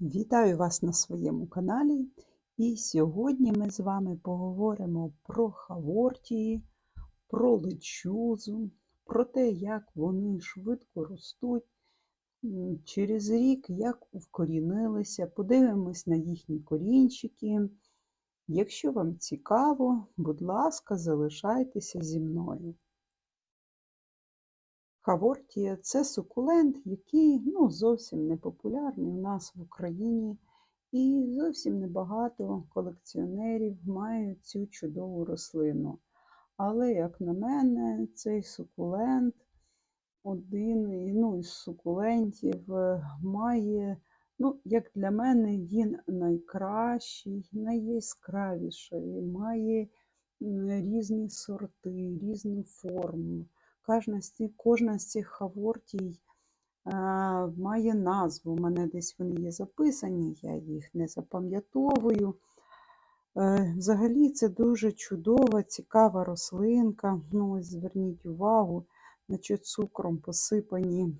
Вітаю вас на своєму каналі. І сьогодні ми з вами поговоримо про хавортії, про лечузу, про те, як вони швидко ростуть через рік, як вкорінилися, подивимось на їхні корінчики. Якщо вам цікаво, будь ласка, залишайтеся зі мною. Хавортія це сукулент, який ну, зовсім не популярний у нас в Україні, і зовсім небагато колекціонерів мають цю чудову рослину. Але, як на мене, цей сукулент один ну, із сукулентів е, має, ну, як для мене, він найкращий, найяскравіший, має різні сорти, різну форму. Кожна з цих, кожна з цих хавортій має назву. У мене десь вони є записані, я їх не запам'ятовую. Е, взагалі, це дуже чудова, цікава рослинка. Ну, ось Зверніть увагу, наче цукром посипані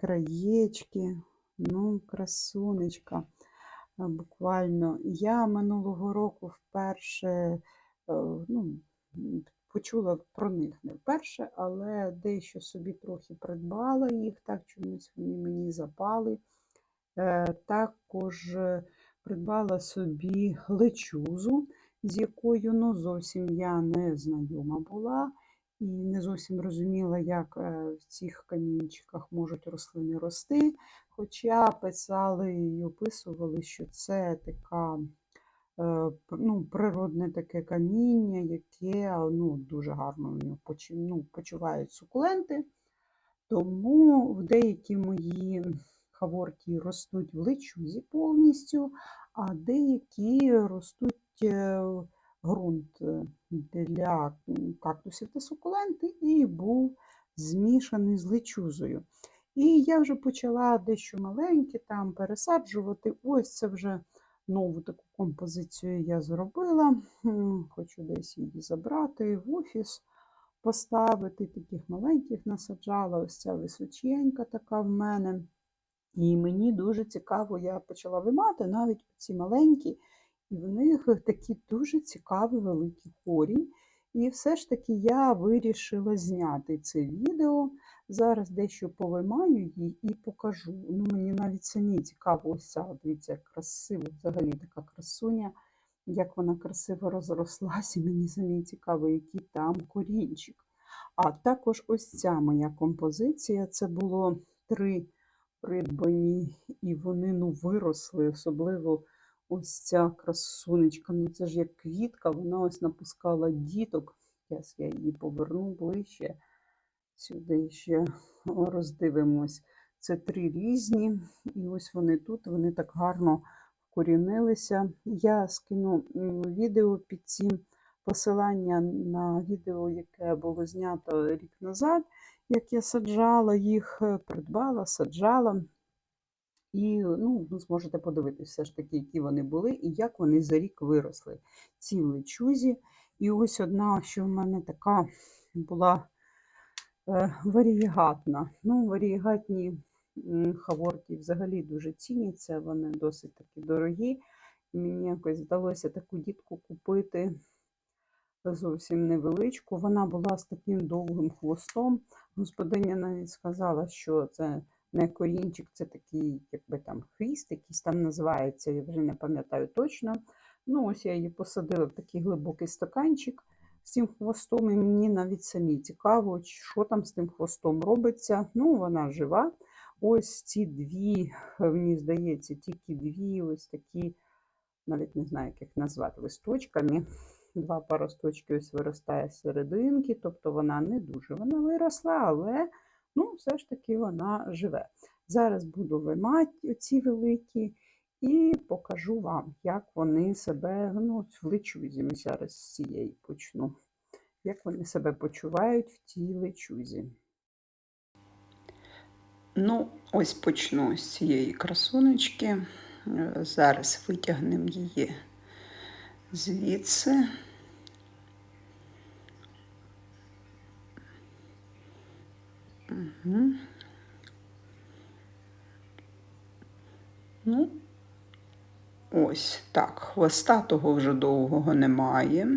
краєчки. Ну, красунечка. Буквально я минулого року вперше е, ну, почула про них не вперше, але дещо собі трохи придбала їх, так чомусь вони мені запали. Е, також придбала собі лечузу, з якою ну, зовсім я не знайома була. І не зовсім розуміла, як е, в цих камінчиках можуть рослини рости. Хоча писали і описували, що це така Е, ну, природне таке каміння, яке ну, дуже гарно ну, почувають сукуленти. Тому в деякі мої хаворті ростуть в личузі повністю, а деякі ростуть е, ґрунт для кактусів та сукуленти і був змішаний з личузою. І я вже почала дещо маленьке там пересаджувати. Ось це вже нову таку композицію я зробила. Хочу десь її забрати в офіс, поставити, таких маленьких насаджала. Ось ця височенька така в мене. І мені дуже цікаво, я почала вимати навіть ці маленькі, і в них такі дуже цікаві великі корінь. І все ж таки я вирішила зняти це відео. Зараз дещо повиймаю її і покажу. Ну, Мені навіть самі цікаво, ось ця, дивіться, красиво, взагалі така красуня, як вона красиво розрослася, мені самі цікаво, який там корінчик. А також ось ця моя композиція це було три придбані, і вони ну, виросли, особливо ось ця красунечка. Ну це ж як квітка, вона ось напускала діток. Я її поверну ближче. Сюди ще роздивимось. Це три різні, і ось вони тут, вони так гарно вкорінилися. Я скину відео під цим посилання на відео, яке було знято рік назад, як я саджала їх, придбала, саджала. І ну, зможете подивитися, все ж таки, які вони були і як вони за рік виросли. Ці лечузі. І ось одна, що в мене така була Е, варієгатна. Ну, Варієгатні хаворки взагалі дуже ціняться, вони досить таки дорогі. Мені якось вдалося таку дітку купити зовсім невеличку. Вона була з таким довгим хвостом. Господиня навіть сказала, що це не корінчик, це такий, якби там хвіст, якийсь там називається, я вже не пам'ятаю точно. Ну, ось я її посадила в такий глибокий стаканчик з цим хвостом, і мені навіть самі цікаво, що там з тим хвостом робиться. Ну, вона жива. Ось ці дві, мені здається, тільки дві ось такі, навіть не знаю, як їх назвати, листочками. Два паросточки ось виростає з серединки, тобто вона не дуже вона виросла, але ну, все ж таки вона живе. Зараз буду вимати ці великі і покажу вам, як вони себе ну, в личузі. Ми зараз з цієї почну. Як вони себе почувають в цій личузі. Ну, ось почну з цієї красунечки. Зараз витягнемо її звідси. Угу. Ну, ось так. Хвоста того вже довгого немає,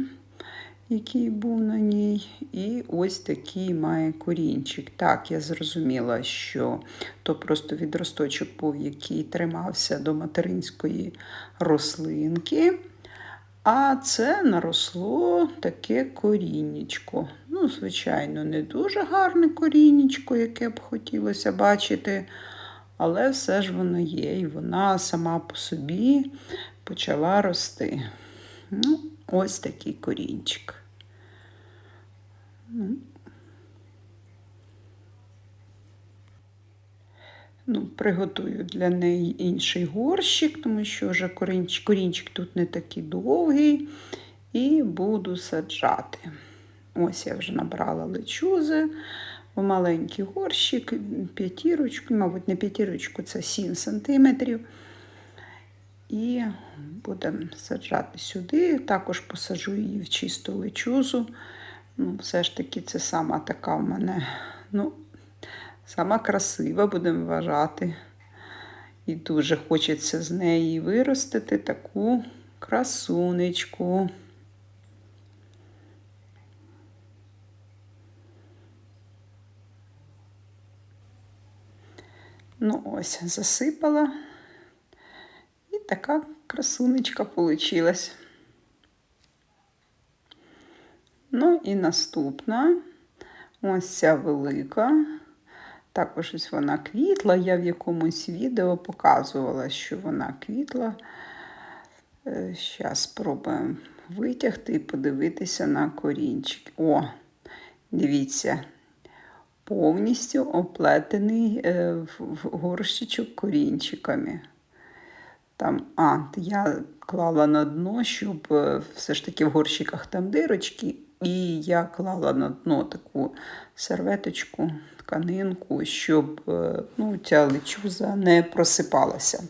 який був на ній. І ось такий має корінчик. Так, я зрозуміла, що то просто відросточок був, який тримався до материнської рослинки. А це наросло таке коріннячко. Ну, звичайно, не дуже гарне коріннячко, яке б хотілося бачити, але все ж воно є, і вона сама по собі почала рости. Ну, ось такий корінчик. Ну, Ну, приготую для неї інший горщик, тому що вже корінчик, корінчик тут не такий довгий. І буду саджати. Ось я вже набрала лечузи в маленький горщик, п'ятірочку, мабуть, не п'ятірочку, це 7 сантиметрів. І будемо саджати сюди. Також посаджу її в чисту лечузу. Ну, Все ж таки, це сама така в мене. ну, Сама красива, будемо вважати. І дуже хочеться з неї виростити таку красунечку. Ну, ось, засипала. І така красунечка получилась. Ну і наступна ось ця велика. Також ось вона квітла. Я в якомусь відео показувала, що вона квітла. Зараз е, спробуємо витягти і подивитися на корінчик. О, дивіться, повністю оплетений е, в горщичок корінчиками. Там, А, я клала на дно, щоб е, все ж таки в горщиках там дирочки. І я клала на дно таку серветочку, тканинку, щоб е, ну, ця лечуза не просипалася.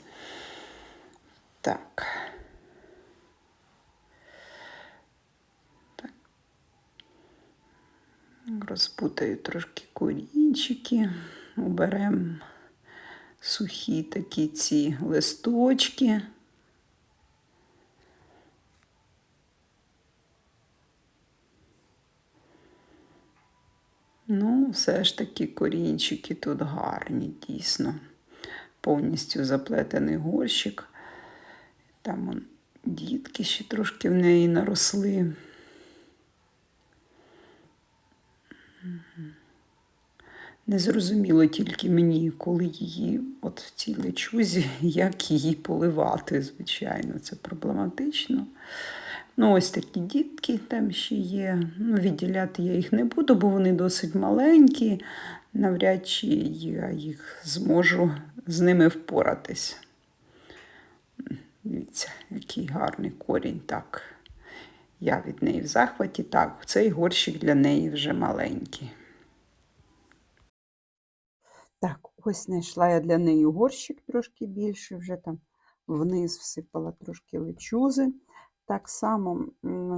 Так. так. Розпутаю трошки корінчики, оберемо сухі такі ці листочки. Ну, все ж таки корінчики тут гарні, дійсно. Повністю заплетений горщик. Там он, дітки ще трошки в неї наросли. Незрозуміло тільки мені, коли її, от в цій лечузі, як її поливати, звичайно, це проблематично. Ну, ось такі дітки там ще є. Ну, Відділяти я їх не буду, бо вони досить маленькі. Навряд чи я їх зможу з ними впоратись. Дивіться, який гарний корінь. Так, я від неї в захваті. Так, цей горщик для неї вже маленький. Так, ось знайшла я для неї горщик трошки більше, вже там вниз всипала трошки лечузи. Так само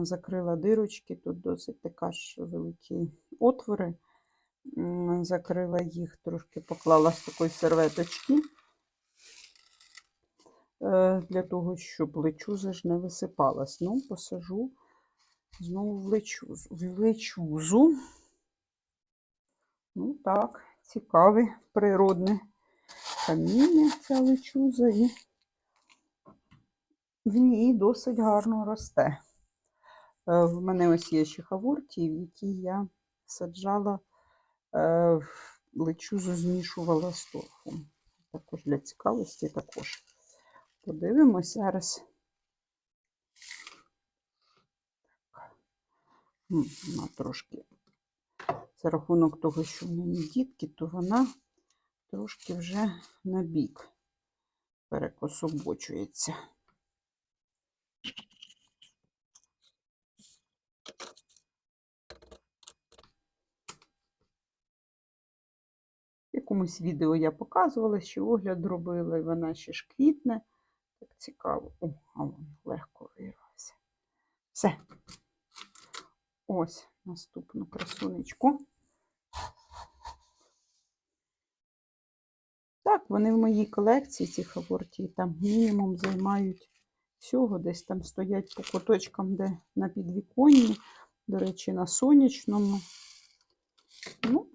закрила дирочки, тут досить така ж великі отвори. Закрила їх, трошки поклала з такої серветочки, е, для того, щоб лечуза ж не висипалась. Ну, посажу знову в лечузу. В лечузу. Ну так, цікаве, природне каміння ця лечуза. І в ній досить гарно росте. Е, в мене ось є ще хаворті, в які я саджала е, лечузу, змішувала з торфом. Також для цікавості також. Подивимось зараз. Вона трошки, за рахунок того, що в мене дітки, то вона трошки вже на бік перекособочується. Якомусь відео я показувала, що огляд робила, і вона ще ж квітне. Так цікаво. О, а він легко вирвався. Все. Ось наступну красунечку. Так, вони в моїй колекції, ці хавортії, там мінімум займають всього, десь там стоять по куточкам, де на підвіконні, до речі, на сонячному. Ну,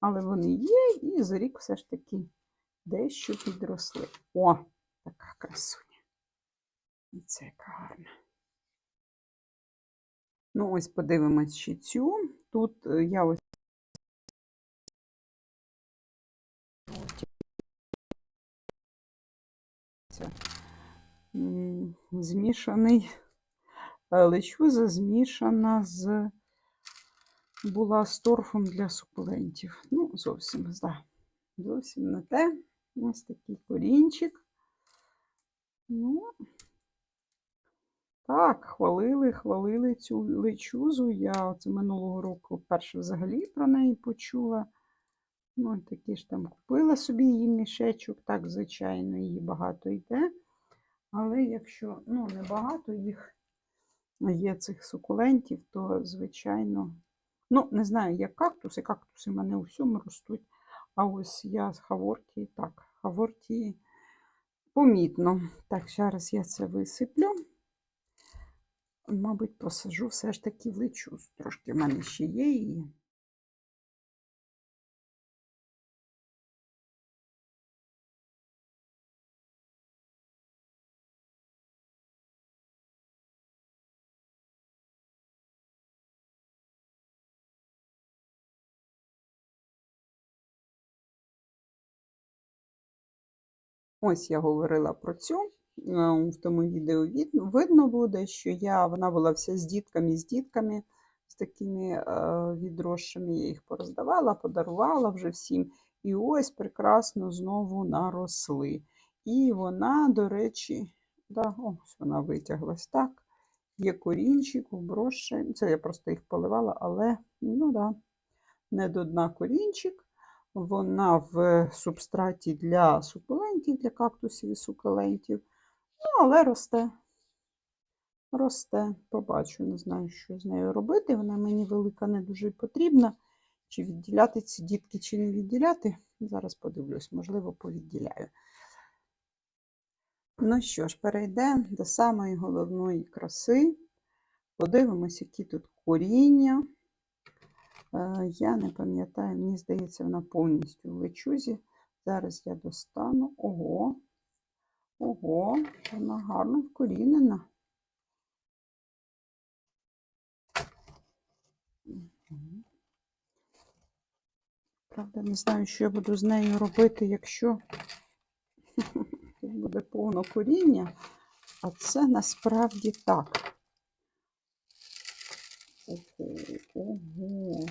але вони є, і за рік все ж таки дещо підросли. О, така красуня. І це гарна. Ну, ось подивимось ще цю. Тут е, я ось змішаний е, лечуза змішана з була з торфом для сукулентів. Ну, зовсім, да, зовсім не те. Ось такий корінчик. Ну, так, хвалили, хвалили цю лечузу. Я це минулого року вперше взагалі про неї почула. Ну, такі ж там купила собі її мішечок, так, звичайно, її багато йде. Але якщо ну, не багато їх є цих сукулентів, то, звичайно, ну, не знаю, як кактуси. Кактуси в мене у всьому ростуть. А ось я з Хавортії, так, Хавортії помітно. Так, зараз я це висиплю. Мабуть, посажу все ж таки в лечуз. Трошки в мене ще є її. Ось я говорила про цю. Е, В тому відео видно буде, що я, вона була вся з дітками, з дітками, з такими е, відросшими. Я їх пороздавала, подарувала вже всім. І ось прекрасно знову наросли. І вона, до речі, да, ось вона витяглась так. Є корінчик, обросший. Це я просто їх поливала, але ну да, не до дна корінчик. Вона в субстраті для сукулентів, для кактусів і сукулентів. Але росте. Росте. Побачу, не знаю, що з нею робити. Вона мені велика не дуже потрібна. Чи відділяти ці дітки, чи не відділяти. Зараз подивлюсь, можливо, повідділяю. Ну що ж, перейдемо до самої головної краси. Подивимось, які тут коріння. Е, Я не пам'ятаю, мені здається, вона повністю в лечузі. Зараз я достану. Ого, ого, вона гарно вкорінена. Правда, не знаю, що я буду з нею робити, якщо тут буде повно коріння, а це насправді так. Ого, ого.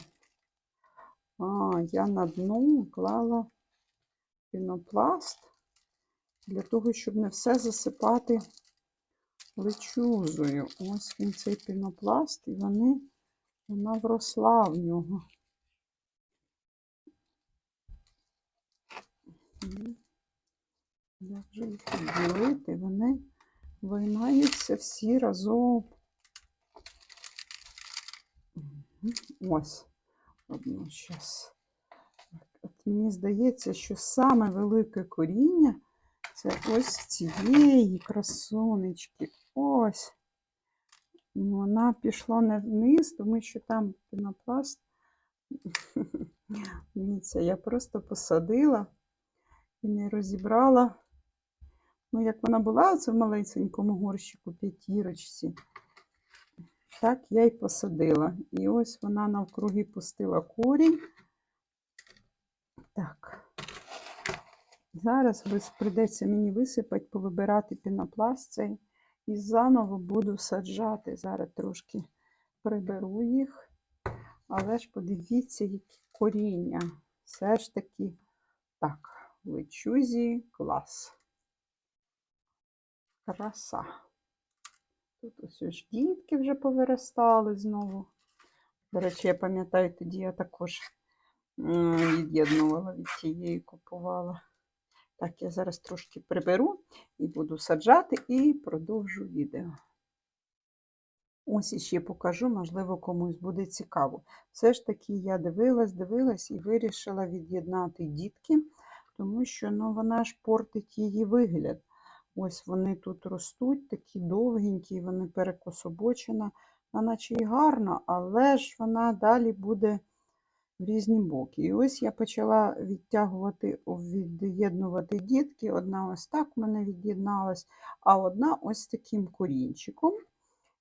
А, я на дно клала пінопласт для того, щоб не все засипати лечузою. Ось він цей пінопласт, і вони, вона вросла в нього. Як же їх відділити? Вони виймаються всі разом. Ось одну зараз. От мені здається, що саме велике коріння це ось цієї красунечки. Ось. Ну, Вона пішла не вниз, тому що там пінопласт. Дивіться, я просто посадила і не розібрала. Ну, як вона була, це в малесенькому горщику п'ятірочці. Так я й посадила. І ось вона навкруги пустила корінь. Так. Зараз прийдеться мені висипати, повибирати пінопласт цей і заново буду саджати. Зараз трошки приберу їх. Але ж подивіться, які коріння. Все ж таки так, лечузі клас. Краса. Тут ось ж дітки вже повиростали знову. До речі, я пам'ятаю, тоді я також від'єднувала від цієї, купувала. Так, я зараз трошки приберу і буду саджати і продовжу відео. Ось іще покажу, можливо, комусь буде цікаво. Все ж таки я дивилась, дивилась і вирішила від'єднати дітки, тому що ну, вона ж портить її вигляд. Ось вони тут ростуть, такі довгенькі, вони перекособочена. Вона наче і гарна, але ж вона далі буде в різні боки. І ось я почала відтягувати, від'єднувати дітки. Одна ось так в мене від'єдналась, а одна ось таким корінчиком.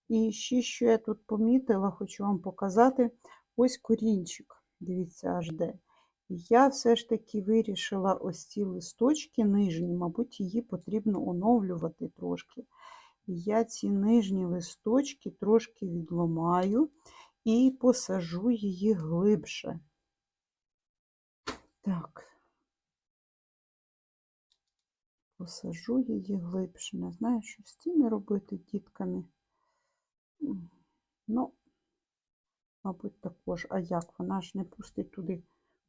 І ще, що я тут помітила, хочу вам показати, ось корінчик. Дивіться, аж де. Я все ж таки вирішила ось ці листочки нижні, мабуть, її потрібно оновлювати трошки. Я ці нижні листочки трошки відломаю і посажу її глибше. Так. Посажу її глибше. Не знаю, що з тими робити дітками. Ну, мабуть, також. А як? Вона ж не пустить туди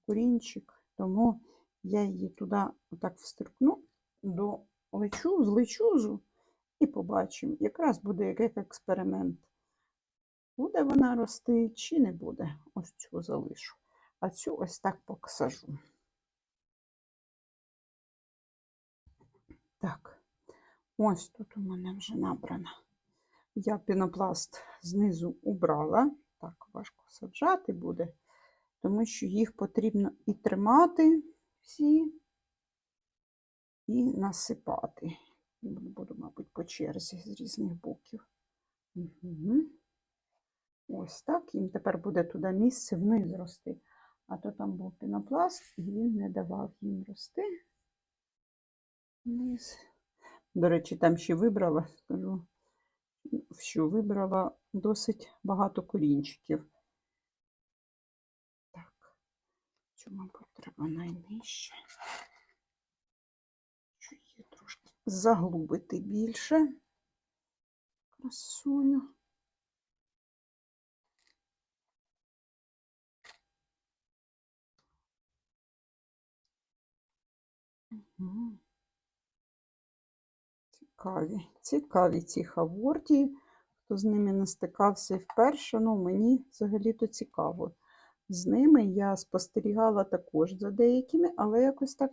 корінчик, тому я її туди отак встрикну до лечу, з лечузу і побачимо. Якраз буде як експеримент. Буде вона рости чи не буде. Ось цю залишу. А цю ось так посажу. Так, ось тут у мене вже набрана. Я пінопласт знизу убрала. Так, важко саджати буде, тому що їх потрібно і тримати всі, і насипати. Буду, мабуть, по черзі з різних боків. Угу. Ось так. Їм тепер буде туди місце вниз рости. А то там був пінопласт, і він не давав їм рости. Вниз. До речі, там ще вибрала, скажу, що вибрала досить багато корінчиків. Так, цю, мабуть, треба найнижче. Що її трошки заглубити більше. Красуню. Цікаві, цікаві ці хаворті. Хто з ними не стикався вперше, ну мені взагалі-то цікаво. З ними я спостерігала також за деякими, але якось так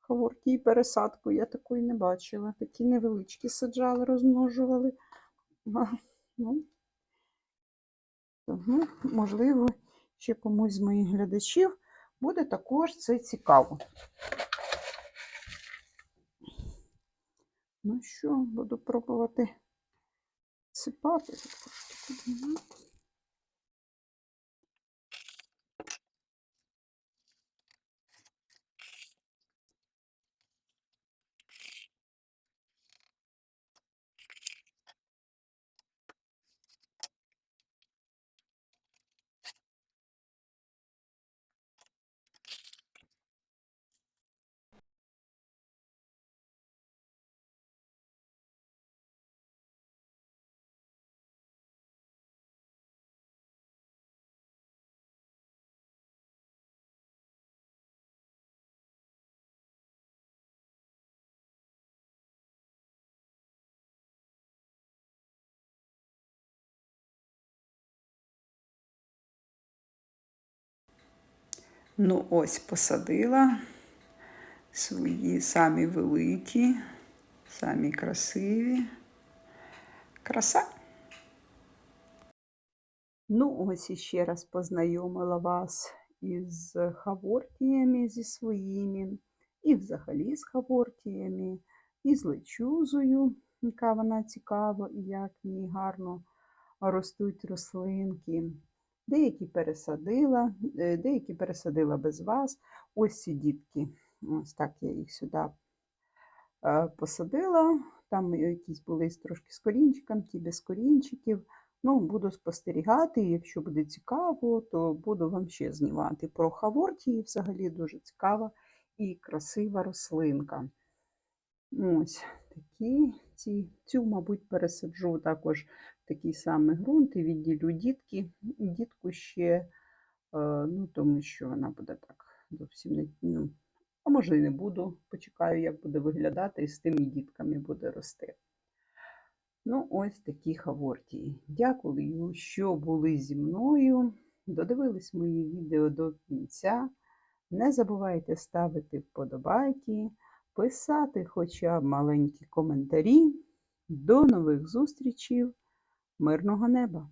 хаворті і пересадку я такої не бачила. Такі невеличкі саджали, розмножували. Ну, тому, можливо, ще комусь з моїх глядачів буде також це цікаво. Ну що, буду пробувати сипати. Трошки Ну, ось посадила свої самі великі, самі красиві. Краса. Ну, ось іще раз познайомила вас із хавортіями зі своїми, і взагалі з хавортіями, і з лечузою, яка вона цікава, і як в ній гарно ростуть рослинки. Деякі пересадила, е, деякі пересадила без вас. Ось ці дітки, ось так я їх сюди е, посадила. Там якісь були трошки з корінчиком, ті без корінчиків. Ну, буду спостерігати, якщо буде цікаво, то буду вам ще знімати про хавортії. Взагалі дуже цікава і красива рослинка. Ось такі ці, цю, мабуть, пересаджу також такий самий ґрунт і відділю дітки, дітку ще, е, ну, тому що вона буде так зовсім не. ну, А може і не буду. Почекаю, як буде виглядати, і з тими дітками буде рости. Ну, ось такі хавортії. Дякую, що були зі мною. Додивились мої відео до кінця. Не забувайте ставити вподобайки, писати хоча б маленькі коментарі. До нових зустрічей! мирного неба.